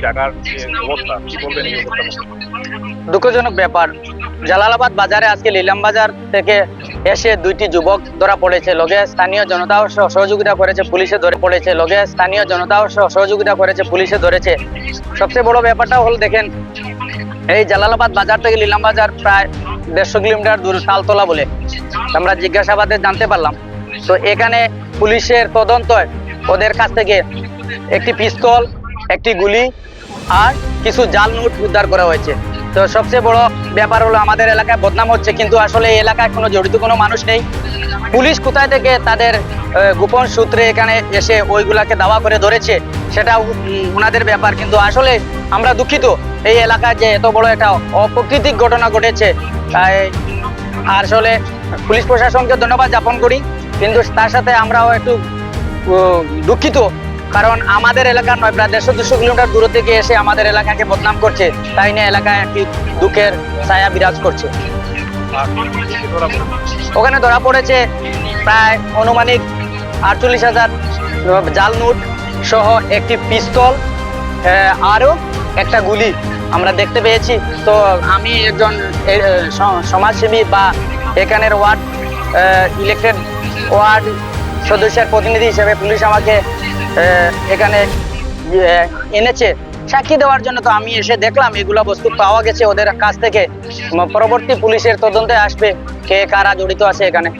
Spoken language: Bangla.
যে অবস্থা কি বলবেন এই দুঃখজনক ব্যাপার জালালাবাদ বাজারে আজকে লিলাম বাজার থেকে এসে দুইটি যুবক ধরা পড়েছে। লগে স্থানীয় জনতাও সহ- সহযোগিতা করেছে পুলিশে ধরে পড়েছে। লগে স্থানীয় জনতাও সহযোগিতা করেছে পুলিশে ধরেছে। সবচেয়ে বড় ব্যাপারটা হল দেখেন এই জালালাবাদ বাজার থেকে লিলাম বাজার প্রায় দেড়শো কিলোমিটার দূর তালতলা বলে। আমরা জিজ্ঞাসাবাদে জানতে পারলাম। তো এখানে পুলিশের তদন্ত ওদের কাছ থেকে একটি পিস্তল একটি গুলি আর কিছু জাল নোট উদ্ধার করা হয়েছে। তো সবচেয়ে বড় ব্যাপার হলো আমাদের এলাকায় বদনাম হচ্ছে, কিন্তু আসলে এই এলাকায় কোনো জড়িত কোনো মানুষ নেই। পুলিশ কোথায় থেকে তাদের গোপন সূত্রে এখানে এসে ওইগুলাকে দাওয়া করে ধরেছে, সেটা ওনাদের ব্যাপার। কিন্তু আসলে আমরা দুঃখিত এই এলাকায় যে এত বড় একটা অপ্রাকৃতিক ঘটনা ঘটেছে। তাই আসলে পুলিশ প্রশাসনকে ধন্যবাদ জ্ঞাপন করি, কিন্তু তার সাথে আমরাও একটু দুঃখিত কারণ আমাদের এলাকার নয়, প্রায় দেড়শো, দুশো কিলোমিটার দূর থেকে এসে আমাদের এলাকাকে বদনাম করছে তাই নিয়ে এলাকায় একটি দুঃখের ছায়া বিরাজ করছে? ওখানে ধরা পড়েছে প্রায় অনুমানিক আটচল্লিশ হাজার জাল নোট সহ একটি পিস্তল আরও একটা গুলি আমরা দেখতে পেয়েছি তো আমি একজন সমাজসেবী বা এখানের ওয়ার্ড ইলেক্টেড ওয়ার্ড সদস্যের প্রতিনিধি হিসেবে পুলিশ আমাকে এখানে এনেছে। সাক্ষী দেওয়ার জন্য তো আমি এসে দেখলাম, এগুলো বস্তু পাওয়া গেছে ওদের কাছ থেকে। পরবর্তী পুলিশের তদন্তে আসবে কে কারা জড়িত আছে এখানে।